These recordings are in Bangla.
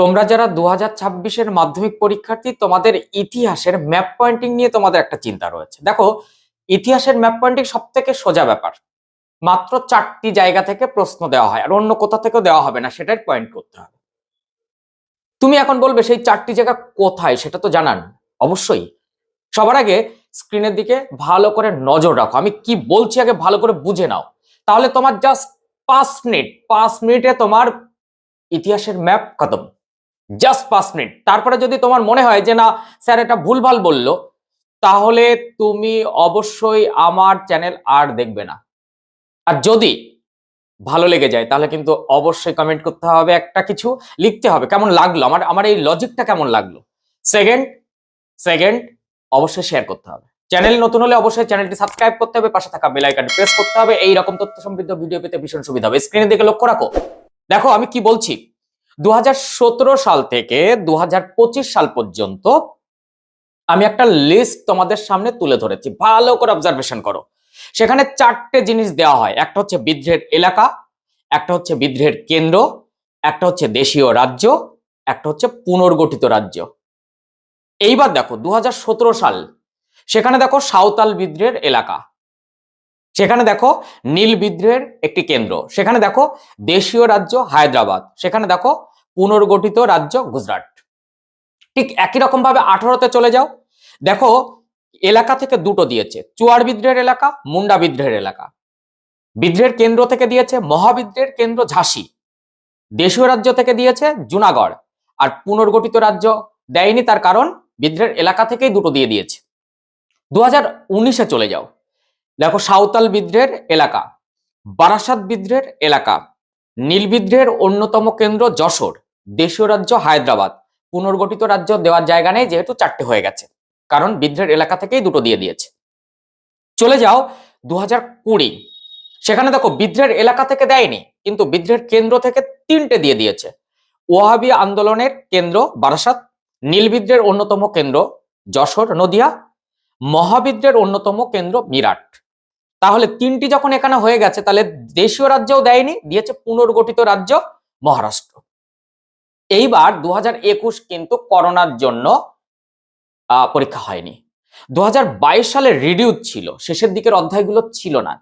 তোমরা যারা দু হাজার ছাব্বিশের মাধ্যমিক পরীক্ষার্থী, তোমাদের ইতিহাসের ম্যাপ পয়েন্টিং নিয়ে তোমাদের একটা চিন্তা রয়েছে। দেখো, ইতিহাসের ম্যাপ পয়েন্টিং সব থেকে সোজা ব্যাপার। মাত্র চারটি জায়গা থেকে প্রশ্ন দেওয়া হয়, আর অন্য কোথা থেকেও দেওয়া হবে না, সেটাই পয়েন্ট করতে হবে। তুমি এখন বলবে, সেই চারটি জায়গা কোথায়? সেটা তো জানান অবশ্যই। সবার আগে স্ক্রিনের দিকে ভালো করে নজর রাখো। আমি কি বলছি আগে ভালো করে বুঝে নাও। তাহলে তোমার জাস্ট পাঁচ মিনিট, পাঁচ মিনিটে তোমার ইতিহাসের ম্যাপ খতম। জাস্ট পাঁচ মিনিট তারপরে যদি তোমার মনে হয় যে না, স্যার এটা ভুলভাল বলল, তাহলে তুমি অবশ্যই আমার চ্যানেল আর দেখবে না। আর যদি ভালো লেগে যায়, তাহলে কিন্তু অবশ্যই কমেন্ট করতে হবে একটা কিছু, লিখতে হবে কেমন লাগল, আমার আমার এই লজিকটা কেমন লাগল। সেকেন্ড সেকেন্ড অবশ্যই শেয়ার করতে হবে। চ্যানেল নতুন হলে অবশ্যই চ্যানেলটি সাবস্ক্রাইব করতে হবে, পাশে থাকা বেল আইকনটি প্রেস করতে হবে এই রকম তথ্য সমৃদ্ধ ভিডিও পেতে ভীষণ সুবিধা হবে। স্ক্রিনে দিকে লক্ষ্য রাখো। দেখো, আমি কি বলছি? দু হাজার সতেরো সাল থেকে দু হাজার পঁচিশ সাল পর্যন্ত আমি একটা লিস্ট তোমাদের সামনে তুলে ধরেছি। ভালো করে অবজারভেশন করো। সেখানে চারটে জিনিস দেওয়া হয়। একটা হচ্ছে বিদ্রোহের এলাকা, একটা হচ্ছে বিদ্রোহের কেন্দ্র, একটা হচ্ছে দেশীয় রাজ্য, একটা হচ্ছে পুনর্গঠিত রাজ্য। এইবার দেখো দু হাজার সতেরো সাল, সেখানে দেখো সাঁওতাল বিদ্রোহের এলাকা। সেখানে দেখো নীল বিদ্রোহের একটি কেন্দ্র। সেখানে দেখো দেশীয় রাজ্য হায়দ্রাবাদ। সেখানে দেখো পুনর্গঠিত রাজ্য গুজরাট। ঠিক একই রকম ভাবে আঠারোতে চলে যাও। দেখো এলাকা থেকে দুটো দিয়েছে। চুয়ার বিদ্রোহের এলাকা, মুন্ডা বিদ্রোহের এলাকা। বিদ্রোহের কেন্দ্র থেকে দিয়েছে মহাবিদ্রোহের কেন্দ্র ঝাঁসি। দেশীয় রাজ্য থেকে দিয়েছে জুনাগড়। আর পুনর্গঠিত রাজ্য দেয়নি তার কারণ বিদ্রোহের এলাকা থেকেই দুটো দিয়ে দিয়েছে। দু হাজার চলে যাও। দেখো সাঁওতাল বিদ্রোহের এলাকা, বারাসাত বিদ্রোহের এলাকা, নীল বিদ্রোহের অন্যতম কেন্দ্র যশোর, দেশীয় রাজ্য হায়দ্রাবাদ, পুনর্গঠিত রাজ্য দেওয়ার জায়গা নেই যেহেতু চারটে হয়ে গেছে, কারণ বিদ্রোহের এলাকা থেকেই দুটো দিয়ে দিয়েছে। চলে যাও দু কুড়ি, সেখানে দেখো বিদ্রোহের এলাকা থেকে দেয়নি, কিন্তু বিদ্রোহের কেন্দ্র থেকে তিনটে দিয়ে দিয়েছে। ওয়াহাবি আন্দোলনের কেন্দ্র বারাসাত, নীল বিদ্রোহের অন্যতম কেন্দ্র যশোর নদিয়া মহাবিদ্রের অন্যতম কেন্দ্র মিরাট। তাহলে তিনটি যখন এখানে হয়ে গেছে, তাহলে দেশীয় রাজ্যও দেয়নি, দিয়েছে পুনর্গঠিত রাজ্য মহারাষ্ট্র। এইবার দু হাজার একুশ কিন্তু করোনার জন্য পরীক্ষা হয়নি। দু হাজার বাইশ সালে রিডিউস ছিল, শেষের দিকের অধ্যায়গুলো ছিল না।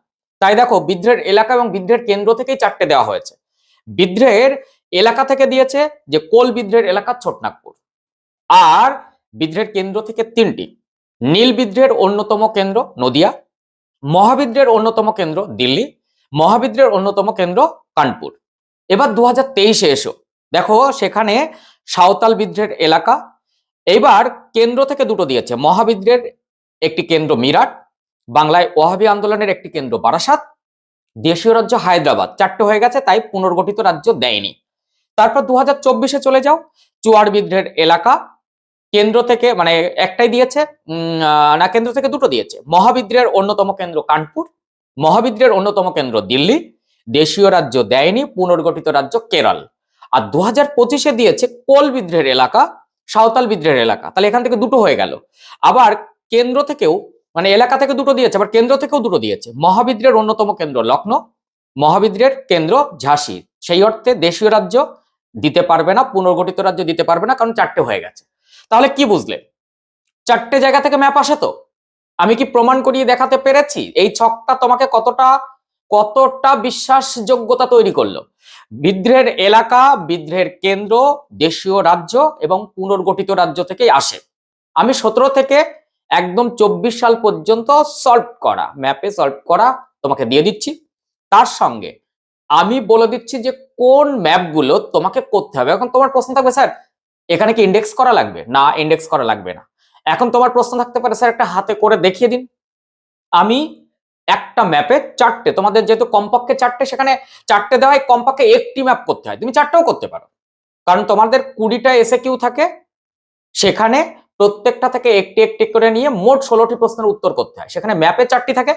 তাই দেখো বিদ্রোহের এলাকা এবং বিদ্রোহের কেন্দ্র থেকেই চারটে দেওয়া হয়েছে। বিদ্রোহের এলাকা থেকে দিয়েছে যে, কোল বিদ্রোহের এলাকা ছোটনাগপুর। আর বিদ্রোহের কেন্দ্র থেকে তিনটি, নীল বিদ্রোহের অন্যতম কেন্দ্র নদিয়া মহাবিদ্রের অন্যতম কেন্দ্র দিল্লি, মহাবিদ্রের অন্যতম কেন্দ্র কানপুর। এবার দু হাজার তেইশে এসো। দেখো, সেখানে সাঁওতাল বিদ্রোহের এলাকা। এইবার কেন্দ্র থেকে দুটো দিয়েছে। মহাবিদ্রের একটি কেন্দ্র মিরাট, বাংলায় ওয়াহাবি আন্দোলনের একটি কেন্দ্র বারাসাত, দেশীয় রাজ্য হায়দ্রাবাদ। চারটে হয়ে গেছে, তাই পুনর্গঠিত রাজ্য দেয়নি। তারপর দু হাজার চব্বিশে চলে যাও, চুয়ার বিদ্রোহের এলাকা। কেন্দ্র থেকে মানে একটাই দিয়েছে না, কেন্দ্র থেকে দুটো দিয়েছে। মহাবিদ্রের অন্যতম কেন্দ্র কানপুর মহাবিদ্রের অন্যতম কেন্দ্র দিল্লি, দেশীয় রাজ্য দেয়নি, পুনর্গঠিত রাজ্য কেরল। আর দু হাজার পঁচিশে দিয়েছে কোল বিদ্রোহের এলাকা, সাঁওতাল বিদ্রোহের এলাকা। তাহলে এখান থেকে দুটো হয়ে গেল। আবার কেন্দ্র থেকেও মানে এলাকা থেকে দুটো দিয়েছে, আবার কেন্দ্র থেকেও দুটো দিয়েছে। মহাবিদ্রের অন্যতম কেন্দ্র লখনৌ মহাবিদ্রের কেন্দ্র ঝাঁসি। সেই অর্থে দেশীয় রাজ্য দিতে পারবে না, পুনর্গঠিত রাজ্য দিতে পারবে না, কারণ চারটে হয়ে গেছে। তাহলে কি বুঝলে? চারটে জায়গা থেকে ম্যাপ আসে তো। আমি কি প্রমাণ করিয়ে দেখাতে পেরেছি? এই ছকটা তোমাকে কতটা কতটা বিশ্বাসযোগ্যতা তৈরি করল? বিদ্রোহের এলাকা, বিদ্রোহের কেন্দ্র, দেশীয় রাজ্য এবং পুনর্গঠিত রাজ্য থেকেই আসে। আমি সতেরো থেকে একদম চব্বিশ সাল পর্যন্ত সলভ করা ম্যাপে সলভ করা তোমাকে দিয়ে দিচ্ছি। তার সঙ্গে আমি বলে দিচ্ছি যে কোন ম্যাপগুলো তোমাকে করতে হবে। এখন তোমার প্রশ্ন থাকবে, স্যার এখানে কি ইন্ডেক্স করা লাগবে? না ইন্ডেক্স করা লাগবে না। এখন তোমার প্রশ্ন থাকতে পারে, স্যার, একটা হাতে করে দেখিয়ে দিন। আমি একটা ম্যাপে চারটে, তোমাদের যেহেতু কমপক্ষে চারটে, সেখানে চারটে দেওয়ায় কমপক্ষে একটি ম্যাপ করতে হয়। তুমি চারটেও করতে পারো। কারণ তোমাদের কুড়িটা এসে কিউ থাকে, সেখানে প্রত্যেকটা থেকে একটি একটি করে নিয়ে মোট ষোলোটি প্রশ্নের উত্তর করতে হয়। সেখানে ম্যাপে চারটি থাকে,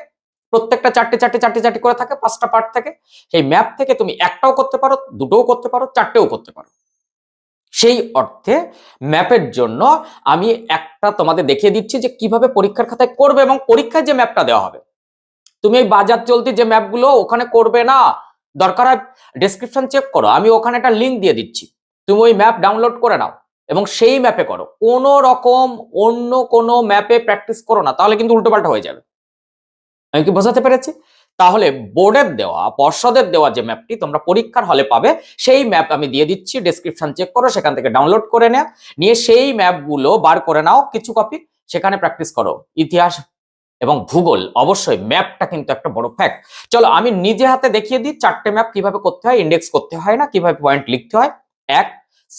প্রত্যেকটা চারটে চারটে চারটে, চারটি করে থাকে, পাঁচটা পার্ট থাকে। সেই ম্যাপ থেকে তুমি একটাও করতে পারো, দুটোও করতে পারো, চারটেও করতে পারো। সেই অর্থে ম্যাপের জন্য আমি একটা তোমাদের দেখিয়ে দিচ্ছি যে কীভাবে পরীক্ষার খাতায় করবে এবং পরীক্ষায় যে ম্যাপটা দেওয়া হবে। তুমি এই বাজার চলতি যে ম্যাপগুলো ওখানে করবে না, দরকার হয় ডেসক্রিপশন চেক করো। আমি ওখানে একটা লিঙ্ক দিয়ে দিচ্ছি। তুমি ওই ম্যাপ ডাউনলোড করে নাও এবং সেই ম্যাপে করো। কোনো রকম অন্য কোনো ম্যাপে প্র্যাকটিস করো না, তাহলে কিন্তু উল্টোপাল্টা হয়ে যাবে। আমি কি বোঝাতে পেরেছি? তাহলে বোর্ডের দেওয়া, পর্ষদের দেওয়া যে ম্যাপটি তোমরা পরীক্ষার হলে পাবে, সেই ম্যাপ আমি দিয়ে দিচ্ছি ডেসক্রিপশন চেক করো, সেখান থেকে ডাউনলোড করে নেও নিয়ে সেই ম্যাপগুলো বার করে নাও, কিছু কপি সেখানে প্র্যাকটিস করো। ইতিহাস এবং ভূগোল, অবশ্যই ম্যাপটা কিন্তু একটা বড় ফ্যাক্ট চলো, আমি নিজে হাতে দেখিয়ে দিই, চারটে ম্যাপ কীভাবে করতে হয় ইন্ডেক্স করতে হয় না, কীভাবে পয়েন্ট লিখতে হয়। এক,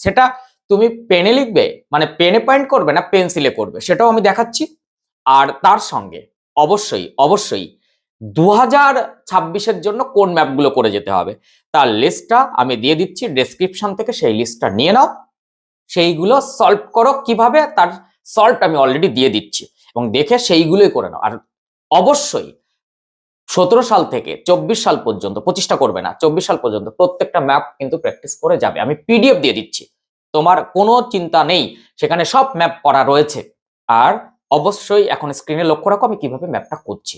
সেটা তুমি পেনে লিখবে মানে পেনে পয়েন্ট করবে না পেন্সিলে করবে, সেটাও আমি দেখাচ্ছি। আর তার সঙ্গে, অবশ্যই অবশ্যই দু হাজার ছাব্বিশের জন্য কোন ম্যাপগুলো করে যেতে হবে? তার লিস্টটা আমি দিয়ে দিচ্ছি ডেসক্রিপশন থেকে সেই লিস্টটা নিয়ে নাও। সেইগুলো সলভ করো কীভাবে, তার সলভ আমি অলরেডি দিয়ে দিচ্ছি এবং দেখে সেইগুলোই করে নাও। আর অবশ্যই সতেরো সাল থেকে চব্বিশ সাল পর্যন্ত, পঁচিশটা করবে না, চব্বিশ সাল পর্যন্ত প্রত্যেকটা ম্যাপ কিন্তু প্র্যাকটিস করে যাবে। আমি পিডিএফ দিয়ে দিচ্ছি। তোমার কোনো চিন্তা নেই, সেখানে সব ম্যাপ করা রয়েছে। আর অবশ্যই এখন স্ক্রিনে লক্ষ্য রাখো, আমি কীভাবে ম্যাপটা করছি।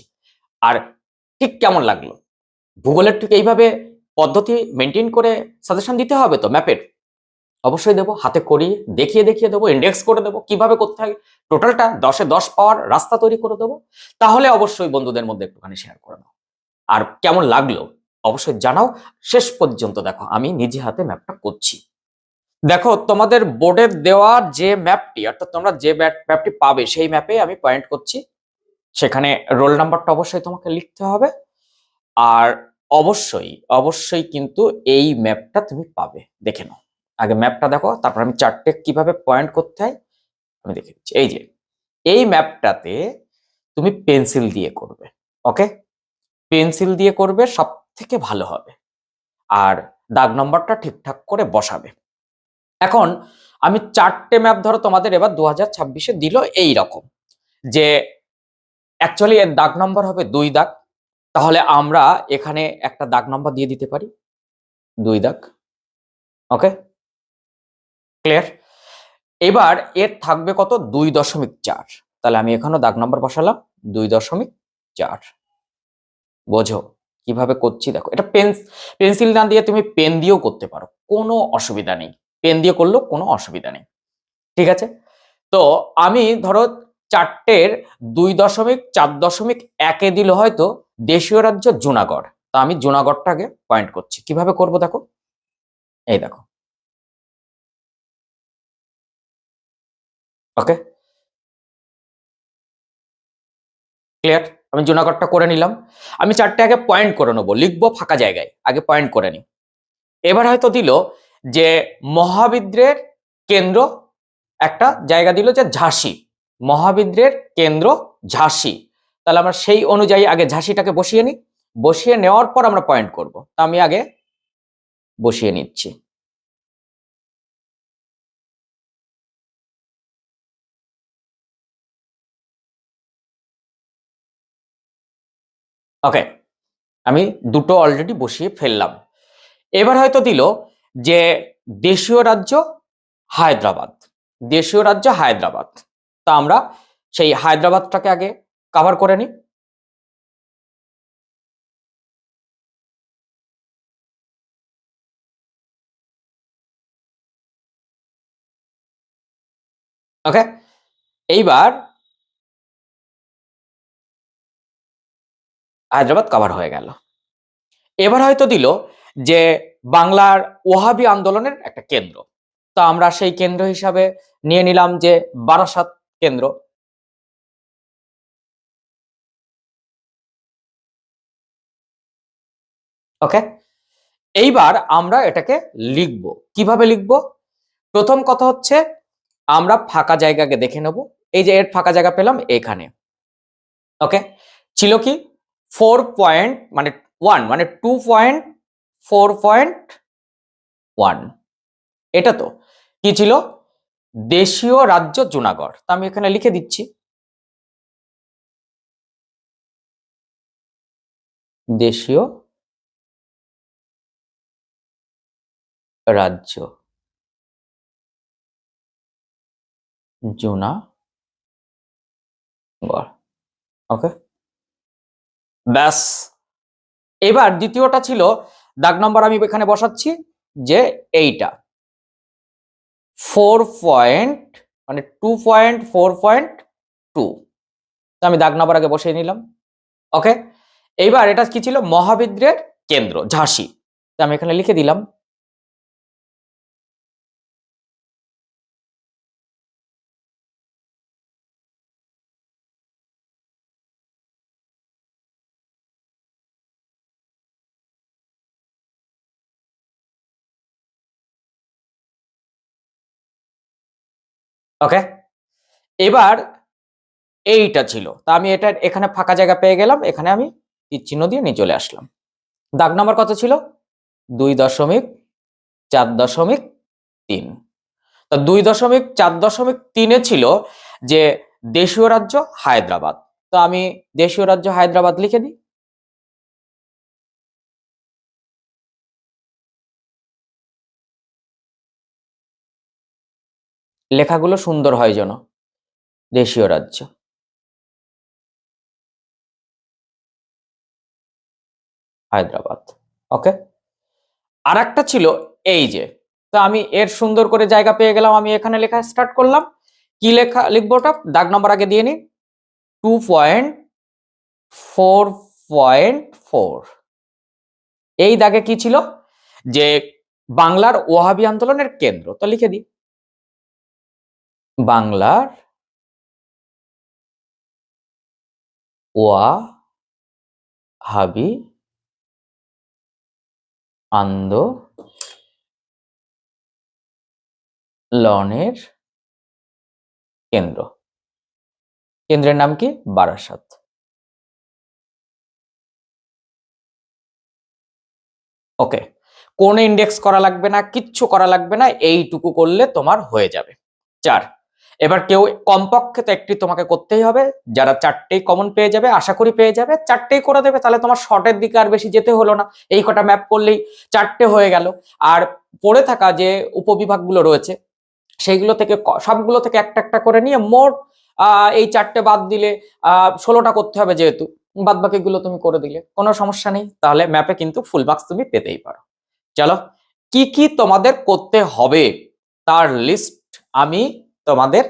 আর ঠিক কেমন লাগল? ভূগোলের ঠিক এইভাবে পদ্ধতি মেনটেন করে সাজেশন দিতে হবে তো ম্যাপের অবশ্যই দেবো, হাতে করিয়ে দেখিয়ে দেখিয়ে দেবো ইন্ডেক্স করে দেবো, কীভাবে করতে হয় টোটালটা দশে দশ পাওয়ার রাস্তা তৈরি করে দেবো, তাহলে অবশ্যই বন্ধুদের মধ্যে একটুখানি শেয়ার করে দাও আর কেমন লাগল, অবশ্যই জানাও, শেষ পর্যন্ত দেখো, আমি নিজে হাতে ম্যাপটা করছি। দেখো, তোমাদের বোর্ডের দেওয়া যে ম্যাপটি অর্থাৎ তোমরা যে ম্যাপটি পাবে, সেই ম্যাপে আমি পয়েন্ট করছি। সেখানে রোল নাম্বারটা অবশ্যই তোমাকে লিখতে হবে। আর অবশ্যই অবশ্যই কিন্তু এই ম্যাপটা তুমি পাবে। দেখে নাও। আগে ম্যাপটা দেখো, তারপর আমি চারটে কীভাবে পয়েন্ট করতে হয়, আমি দেখে দিচ্ছি। এই যে, এই ম্যাপটাতে তুমি পেন্সিল দিয়ে করবে, ওকে? পেন্সিল দিয়ে করবে সব থেকে ভালো হবে। আর দাগ নম্বরটা ঠিকঠাক করে বসাবে। এখন আমি চারটে ম্যাপ ধরো তোমাদের এবার দু হাজার ছাব্বিশে দিল এই রকম যে অ্যাকচুয়ালি এর দাগ নম্বর হবে দুই দাগ। তাহলে আমরা এখানে একটা দাগ নম্বর দিয়ে দিতে পারি। দুই দাগ। ওকে ক্লিয়ার এবার এর থাকবে কত? দুই দশমিক চার। তাহলে আমি এখানেও দাগ নম্বর বসালাম। দুই দশমিক চার। বোঝো? কীভাবে করছি? দেখো, এটা পেন পেন্সিল না দিয়ে তুমি পেন দিয়েও করতে পারো। কোনো অসুবিধা নেই। পেন দিয়ে করলেও কোনো অসুবিধা নেই। ঠিক আছে? তো আমি ধরো চারটের দুই দশমিক, চার দশমিক একে দিল হয়তো দেশীয় রাজ্য জুনাগড়। তা আমি জুনাগড়টাকে পয়েন্ট করছি। কীভাবে করব দেখো? এই দেখো। ওকে ক্লিয়ার আমি জুনাগড়টা করে নিলাম। আমি চারটে আগে পয়েন্ট করে নেব। লিখব ফাঁকা জায়গায়। আগে পয়েন্ট করে নিই এবার হয়তো দিল যে মহাবিদ্রের কেন্দ্র একটা জায়গা দিল যে ঝাঁসি। মহাবিদ্রের কেন্দ্র ঝাঁসি। তাহলে আমরা সেই অনুযায়ী আগে ঝাঁসিটাকে বসিয়ে নিই। বসিয়ে নেওয়ার পর আমরা পয়েন্ট করব। তা আমি আগে বসিয়ে নিচ্ছি। ওকে আমি দুটো অলরেডি বসিয়ে ফেললাম। এবার হয়তো দিল যে দেশীয় রাজ্য হায়দ্রাবাদ। দেশীয় রাজ্য হায়দ্রাবাদ। তা আমরা সেই হায়দ্রাবাদটাকে আগে কভার করে নিই। ওকে এইবার হায়দ্রাবাদ কভার হয়ে গেল। এবার হয়তো দিল যে বাংলার ওহাবি আন্দোলনের একটা কেন্দ্র। তা আমরা সেই কেন্দ্র হিসাবে নিয়ে নিলাম যে বারাসাত কেন্দ্র। ওকে এইবার আমরা এটাকে লিখব। কীভাবে লিখব? প্রথম কথা হচ্ছে, আমরা ফাঁকা জায়গাকে দেখে নেব। এই যে এর ফাঁকা জায়গা পেলাম এখানে। ওকে ছিল কি? ফোর পয়েন্ট মানে ওয়ান মানে two point four point one এটা তো। কি ছিল? দেশীয় রাজ্য জুনাগড়। তা আমি এখানে লিখে দিচ্ছি। দেশীয় রাজ্য জুনাগড়। ওকে? ব্যাস। এবার দ্বিতীয়টা ছিল, দাগ নম্বর আমি এখানে বসাচ্ছি যে এইটা। ফোর পয়েন্ট মানে two point, four point, two. আমি দাগ নাম্বার আগে বসিয়ে নিলাম। ওকে? এইবার এটা কি ছিল? মহাবিদ্রের কেন্দ্র, ঝাঁসি। তো আমি এখানে লিখে দিলাম। ওকে এবার এইটা ছিল। তা আমি এটা এখানে ফাঁকা জায়গা পেয়ে গেলাম। এখানে আমি চিহ্ন দিয়ে নিয়ে চলে আসলাম। দাগ নাম্বার কত ছিল? দুই দশমিক চার দশমিক তিন। তা দুই দশমিক চার দশমিক তিনে ছিল যে দেশীয় রাজ্য হায়দ্রাবাদ। তো আমি দেশীয় রাজ্য হায়দ্রাবাদ লিখে দিই। লেখাগুলো সুন্দর হয় যেন। দেশীয় রাজ্য। হায়দ্রাবাদ। ওকে? আর একটা ছিল এই যে। তো আমি এর সুন্দর করে জায়গা পেয়ে গেলাম, আমি এখানে লেখা স্টার্ট করলাম। কি লেখা, লিখব ওটা? দাগ নম্বর আগে দিয়ে নি two point four point four এই দাগে কি ছিল? যে বাংলার ওহাবি আন্দোলনের কেন্দ্র। তো লিখে দিই। বাংলার ওয়া হাবি আন্দ লনের কেন্দ্র। কেন্দ্রের নাম কি? বারাসাত। ওকে, কোন ইন্ডেক্স করা লাগবে না, কিচ্ছু করা লাগবে না, এইটুকু করলে তোমার হয়ে যাবে। চার এবার কেউ কমপক্ষে তো একটি তোমাকে করতেই হবে। যারা চারটেই কমন পেয়ে যাবে, আশা করি পেয়ে যাবে, চারটেই করে দেবে, তাহলে তোমার শর্টের দিকে আর বেশি যেতে হলো না। এই কটা ম্যাপ করলেই চারটে হয়ে গেল। আর পড়ে থাকা যে উপবিভাগগুলো রয়েছে, সেইগুলো থেকে সবগুলো থেকে একটা একটা করে নিয়ে মোট এই চারটে বাদ দিলে ষোলোটা করতে হবে যেহেতু। বাদ বাকিগুলো তুমি করে দিলে, কোনো সমস্যা নেই। তাহলে ম্যাপে কিন্তু ফুল মার্কস তুমি পেতেই পারো। চলো, কি কি তোমাদের করতে হবে? তার লিস্ট আমি তোমাদের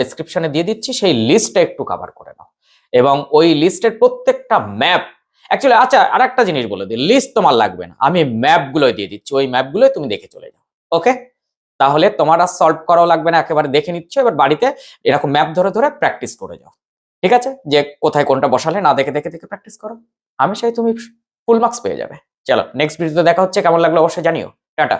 ডিসক্রিপশনে দিয়ে দিচ্ছি, সেই লিস্টটা একটু কভার করে নাও। এবং ওই লিস্টের প্রত্যেকটা ম্যাপ অ্যাকচুয়ালি আচ্ছা আর একটা জিনিস বলে দিই লিস্ট তোমার লাগবে না, আমি ম্যাপগুলো দিয়ে দিচ্ছি, ওই ম্যাপগুলো তুমি দেখে চলে যাও ওকে তাহলে তোমার আর সলভ করাও লাগবে না, একেবারে দেখে নিচ্ছ, এবার বাড়িতে এরকম ম্যাপ ধরে ধরে প্র্যাকটিস করে যাও, ঠিক আছে? যে কোথায় কোনটা বসালে না দেখে দেখে দেখে প্র্যাকটিস করো, আমি সেই তুমি ফুল মার্কস পেয়ে যাবে, চলো নেক্সট ভিডিওতে দেখা হচ্ছে, কেমন লাগল অবশ্যই জানিও, টাটা।